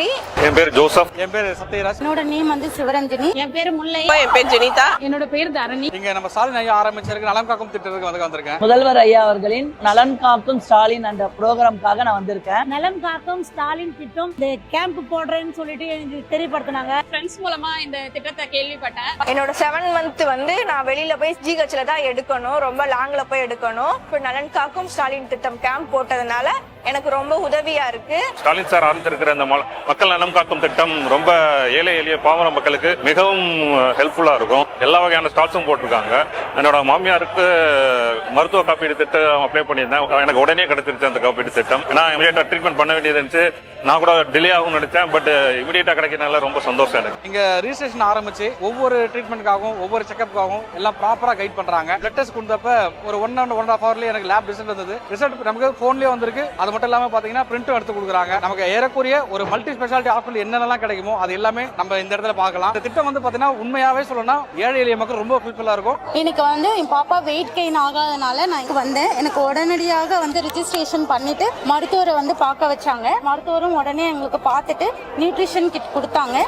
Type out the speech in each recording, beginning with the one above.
என் பேர் கௌரி என் பேர் ஜோசப். என் பேர் சத்யராஜ். என்னோட நேம் வந்து சிவரஞ்சனி. என் பேரு முல்லை. என் பேர் ஜெனிதா. என்னோட பேர் தரணி. இங்க நம்ம ஸ்டாலின் ஐயா ஆரம்பிச்சிருக்கு நலம் காக்கும் திட்டத்துக்கு வந்து வந்திருக்கேன். முதல்வர் ஐயா அவர்களின் நலன் காக்கும் ஸ்டாலின் என்ற ப்ரோக்ராம்காக நான் வந்திருக்கேன். நலம் காக்கும் ஸ்டாலின் திட்டம். இந்த கேம்ப் போடுறேன்னு சொல்லிட்டு எனக்கு தெரியப்படுத்தினாங்க. ஃப்ரெண்ட்ஸ் மூலமா இந்த திட்டத்தை கேள்விப்பட்டேன். என்னோட செவன் மந்த் வந்து நான் வெளியில போய் ஜிஹெச்ல தான் எடுக்கணும். ரொம்ப லாங்ல போய் எடுக்கணும். இப்போ நலன் காக்கும் ஸ்டாலின் திட்டம் கேம்ப் போட்டதுனால எனக்கு ரொம்ப உதவியா இருக்கு. ஸ்டாலின் சார் ஆரம்பித்திருக்கிற இந்த ம- மக்கள் நலம் காக்கும் திட்டம் ரொம்ப ஏழை எளிய பாமர மக்களுக்கு மிகவும் ஹெல்ப்ஃபுல்லா இருக்கும். எல்லா வகையான ஸ்டால்ஸும் போட்டிருக்காங்க. என்னோட மாமியாருக்கு மருத்துவ காப்பீடு திட்டம் அப்ளை பண்ணியிருந்தேன். எனக்கு உடனே கிடைச்சிருச்சு அந்த காப்பீடு திட்டம். நான் இமீடியட்டா ட்ரீட்மெண்ட் பண்ண வேண்டியது இருந்துச்சு. நான் கூட டிலே ஆகும் நினைச்சேன். பட் இமீடியட்டா கிடைக்கிறதுனால ரொம்ப சந்தோஷம் எனக்கு. இங்க ரிஜிஸ்ட்ரேஷன் ஆரம்பிச்சு ஒவ்வொரு ட்ரீட்மெண்ட்காகவும் ஒவ்வொரு செக்அப்காகவும் எல்லாம் ப்ராப்பரா கைட் பண்றாங்க. பிளட் டெஸ்ட் கொடுத்தப்ப ஒரு ஒன் அண்ட் ஒன் ஹாஃப் ஹவர்லயே எனக்கு லேப் ரிசல்ட் வந்தது. ரிசல்ட் நமக்கு போன்லயே வந்திருக்கு. அது மட்டும் இல்லாம பாத்தீங்கன்னா பிரிண்டும் எடுத்து கொடுக்குறாங்க. நமக்கு ஏறக்குரிய ஒரு மல்டி ஸ்பெஷாலிட்டி ஹாஸ்பிட்டல் என்னென்னலாம் கிடைக்குமோ அது எல்லாமே நம்ம இந்த இடத்துல பார்க்கலாம். இந்த திட்டம் வந்து பார்த்தீங்கன்னா உண்மையாகவே சொல்லணும்னா ஏழை எளிய மக்கள் ரொம்ப ஃபுல்ஃபில்லா இருக்கும். எனக்கு வந்து என் பாப்பா வெயிட் கெயின் ஆகாதனால நான் இங்கே வந்தேன் எனக்கு உடனடியாக வந்து ரிஜிஸ்ட்ரேஷன் பண்ணிட்டு மருத்துவரை வந்து பார்க்க வச்சாங்க. மருத்துவரும் உடனே எங்களுக்கு பார்த்துட்டு நியூட்ரிஷன் கிட் கொடுத்தாங்க.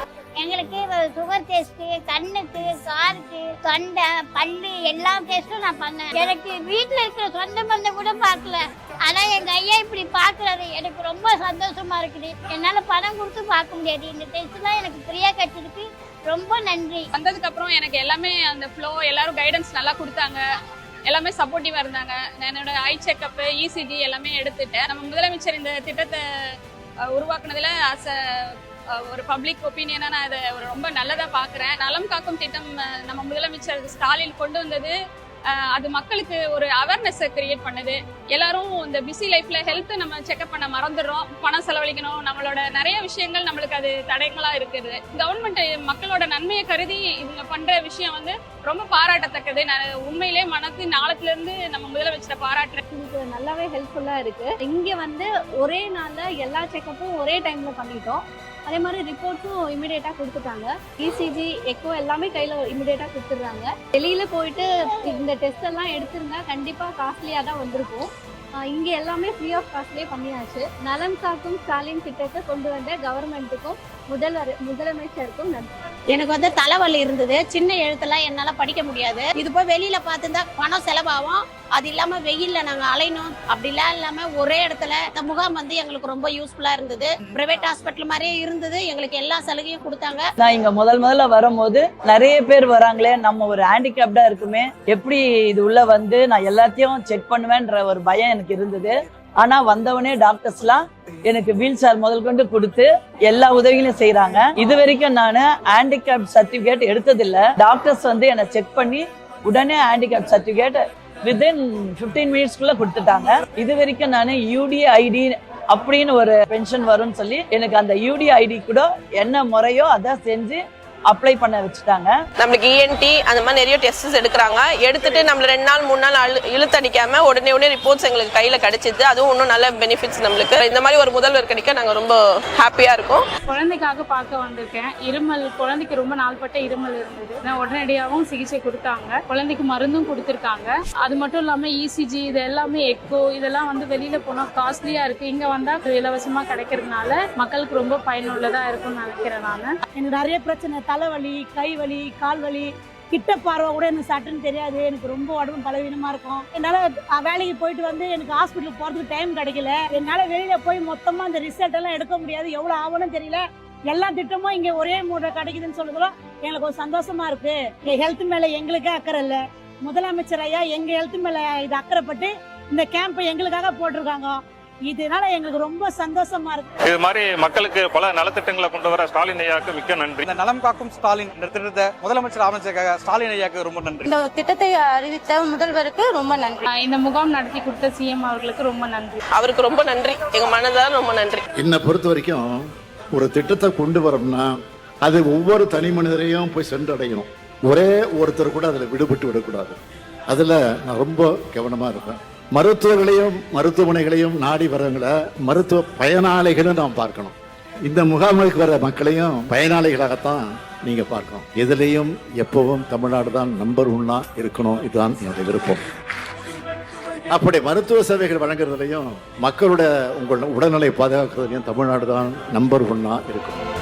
எங்களுக்கு சுகர் டெஸ்ட் கண்ணுக்கு காருக்கு தொண்டை பல்லு எல்லா டெஸ்ட்டும் நான் பண்ணேன். எனக்கு வீட்டில் இருக்கிற சொந்த பந்தம் கூட பார்க்கல. ஆனால் எங்க ஐயா இப்படி பார்க்குறாரு. எனக்கு ரொம்ப சந்தோஷமா இருக்குது. என்னால பணம் கொடுத்து பார்க்க முடியாது. இந்த டெஸ்ட் எனக்கு ஃப்ரீயா கிடச்சிருக்கு ரொம்ப நன்றி. வந்ததுக்கு அப்புறம் எனக்கு எல்லாமே அந்த ஃப்ளோ எல்லாரும் கைடன்ஸ் நல்லா கொடுத்தாங்க. எல்லாமே சப்போர்ட்டிவா இருந்தாங்க. நான் என்னோட ஐ செக்அப் இசிஜி எல்லாமே எடுத்துட்டேன். நம்ம முதலமைச்சர் இந்த திட்டத்தை உருவாக்குனதில் உருவாக்குனதுல அஸ் ஒரு பப்ளிக் ஒப்பீனியனா நான் அதை ஒரு ரொம்ப நல்லதா பாக்குறேன் நலம் காக்கும் திட்டம் நம்ம முதலமைச்சர் ஸ்டாலின் கொண்டு வந்தது அது மக்களுக்கு ஒரு அவேர்னஸ் கிரியேட் பண்ணுது. எல்லாரும் இந்த பிஸி லைஃப்ல ஹெல்த் நம்ம செக்அப் பண்ண மறந்துடுறோம். பணம் செலவழிக்கணும். நம்மளோட நிறைய விஷயங்கள் நம்மளுக்கு அது தடைகளா இருக்குது. கவர்மெண்ட் மக்களோட நன்மையை கருதி இவங்க பண்ற விஷயம் வந்து ரொம்ப பாராட்டத்தக்கது. நான் உண்மையிலே மனத்து நாளத்துல இருந்து நம்ம முதலமைச்சரை பாராட்டுறேன். இது நல்லாவே ஹெல்ப்ஃபுல்லாக இருக்குது இங்கே வந்து ஒரே நாளில் எல்லா செக்கப்பும் ஒரே டைமில் பண்ணிட்டோம். அதே மாதிரி ரிப்போர்ட்ஸும் இமிடியேட்டாக கொடுத்துட்டாங்க. இசிஜி எக்கோ எல்லாமே கையில் இமிடியேட்டாக கொடுத்துட்றாங்க. வெளியில் போயிட்டு இந்த டெஸ்ட் எல்லாம் எடுத்திருந்தா கண்டிப்பாக காஸ்ட்லியாக தான் வந்திருக்கும். இங்கே எல்லாமே ஃப்ரீ ஆஃப் காஸ்ட்லேயே பண்ணியாச்சு. நலன் காக்கும் ஸ்டாலின் திட்டத்தை கொண்டு வந்த கவர்மெண்ட்டுக்கும் முதல்வர் முதலமைச்சருக்கும் நன்றி. எனக்கு வந்து தலைவலி இருந்தது. சின்ன எழுத்தெல்லாம் என்னால படிக்க முடியாது. இது போய் வெளியில பார்த்துருந்தா பணம் செலவாகும். அது இல்லாம வெயில்ல நாங்க அலையணும். அப்படிலாம் இல்லாம ஒரே இடத்துல இந்த முகாம் வந்து எங்களுக்கு ரொம்ப யூஸ்ஃபுல்லா இருந்தது. பிரைவேட் ஹாஸ்பிட்டல் மாதிரியே இருந்தது. எங்களுக்கு எல்லா சலுகையும் கொடுத்தாங்க. நான் இங்க முதல் முதல்ல வரும்போது நிறைய பேர் வராங்களே. நம்ம ஒரு ஹேண்டிகேப்டா இருக்குமே. எப்படி இது உள்ள வந்து நான் எல்லாத்தையும் செக் பண்ணுவேன்ற ஒரு பயம் எனக்கு இருந்தது. ஆனா வந்தவனே டாக்டர்ஸ்லாம் எனக்கு வீல் சேர் முதல் கொண்டு கொடுத்து எல்லா உதவிகளையும் செய்யறாங்க இது வரைக்கும் நான் ஹேண்டிகேப் சர்டிபிகேட் எடுத்ததில்ல. டாக்டர்ஸ் வந்து என்னை செக் பண்ணி உடனே ஹேண்டிகேப் சர்டிபிகேட் வித்தின் 15 மினிட்ஸ்க்குள்ள கொடுத்துட்டாங்க. இது வரைக்கும் நான் யூடிஐடி அப்படின்னு ஒரு பென்ஷன் வரும்னு சொல்லி எனக்கு அந்த யூடிஐடி கூட என்ன முறையோ அதை செஞ்சு அப்ளை பண்ண வச்சுட்டாங்க. நம்மளுக்கு இஎன்டி அந்த மாதிரி நிறைய டெஸ்ட் எடுக்கிறாங்க. எடுத்துட்டு நம்மள ரெண்டு நாள் மூணு நாள் அழு- இழுத்தடிக்காம உடனே உடனே ரிப்போர்ட்ஸ் எங்களுக்கு கையில கிடைச்சிது. அதுவும் இன்னும் நல்ல பெனிஃபிட்ஸ் நம்மளுக்கு. இந்த மாதிரி ஒரு முதல்வர் கிடைக்க நாங்க ரொம்ப ஹாப்பியா இருக்கோம். குழந்தைக்காக பார்க்க வந்திருக்கேன். இருமல் குழந்தைக்கு ரொம்ப நாள்பட்ட இருமல் இருந்தது. நான் உடனடியாகவும் சிகிச்சை கொடுத்தாங்க. குழந்தைக்கு மருந்தும் கொடுத்துருக்காங்க. அது மட்டும் இல்லாம இசிஜி இது எல்லாமே எக்கோ இதெல்லாம் வந்து வெளியில போனா காஸ்ட்லியா இருக்கு. இங்க வந்தா இலவசமா கிடைக்கிறதுனால மக்களுக்கு ரொம்ப பயனுள்ளதா இருக்கும்னு நினைக்கிறேன் நான். எனக்கு நிறைய பிரச்சனை. தலைவலி கை வலி கால் வலி கிட்ட பார்வை கூட எனக்கு சட்டுன்னு தெரியாது. எனக்கு ரொம்ப உடம்பு பலவீனமாக இருக்கும். என்னால் வேலைக்கு போயிட்டு வந்து எனக்கு ஹாஸ்பிட்டலுக்கு போகிறதுக்கு டைம் கிடைக்கல. என்னால் வெளியில் போய் மொத்தமாக அந்த ரிசல்ட் எல்லாம் எடுக்க முடியாது. எவ்வளோ ஆகும்னு தெரியல. எல்லா திட்டமும் இங்கே ஒரே மூட கிடைக்குதுன்னு சொல்றதுல எங்களுக்கு ஒரு சந்தோஷமா இருக்கு. ஹெல்த் மேலே எங்களுக்கே அக்கறை இல்லை. முதலமைச்சர் ஐயா எங்கள் ஹெல்த் மேலே இது அக்கறைப்பட்டு இந்த கேம்ப் எங்களுக்காக போட்டிருக்காங்க. இதனால எங்களுக்கு ரொம்ப சந்தோஷமா இருக்கு. இது மாதிரி மக்களுக்கு பல நலத்திட்டங்களை கொண்டு வர ஸ்டாலின் ஐயாவுக்கு மிக்க நன்றி. இந்த நலம் காக்கும் ஸ்டாலின் இந்த திட்டத்தை முதலமைச்சர் ஆரம்பிச்சிருக்காங்க ஸ்டாலின் ஐயாக்கு ரொம்ப நன்றி. இந்த திட்டத்தை அறிவித்த முதல்வருக்கு ரொம்ப நன்றி. இந்த முகாம் நடத்தி கொடுத்த சிஎம் அவர்களுக்கு ரொம்ப நன்றி. அவருக்கு ரொம்ப நன்றி. எங்க மனதார ரொம்ப நன்றி. என்னை பொறுத்த வரைக்கும் ஒரு திட்டத்தை கொண்டு வரோம்னா அது ஒவ்வொரு தனி மனிதரையும் போய் சென்றடையணும். ஒரே ஒருத்தர் கூட அதில் விடுபட்டு விடக்கூடாது. அதில் நான் ரொம்ப கவனமாக இருப்பேன். மருத்துவர்களையும் மருத்துவமனைகளையும் நாடி வரவங்களை மருத்துவ பயனாளிகளும் நாம் பார்க்கணும். இந்த முகாம்களுக்கு வர மக்களையும் பயனாளிகளாகத்தான் நீங்க பார்க்கணும். எதிலையும் எப்பவும் தமிழ்நாடு தான் நம்பர் ஒன்னா இருக்கணும். இதுதான் என்னுடைய விருப்பம். அப்படி மருத்துவ சேவைகள் வழங்குறதுலையும் மக்களோட உங்கள் உடல்நிலை பாதுகாக்கிறதுலையும் தமிழ்நாடு தான் நம்பர் ஒன்னா இருக்கணும்.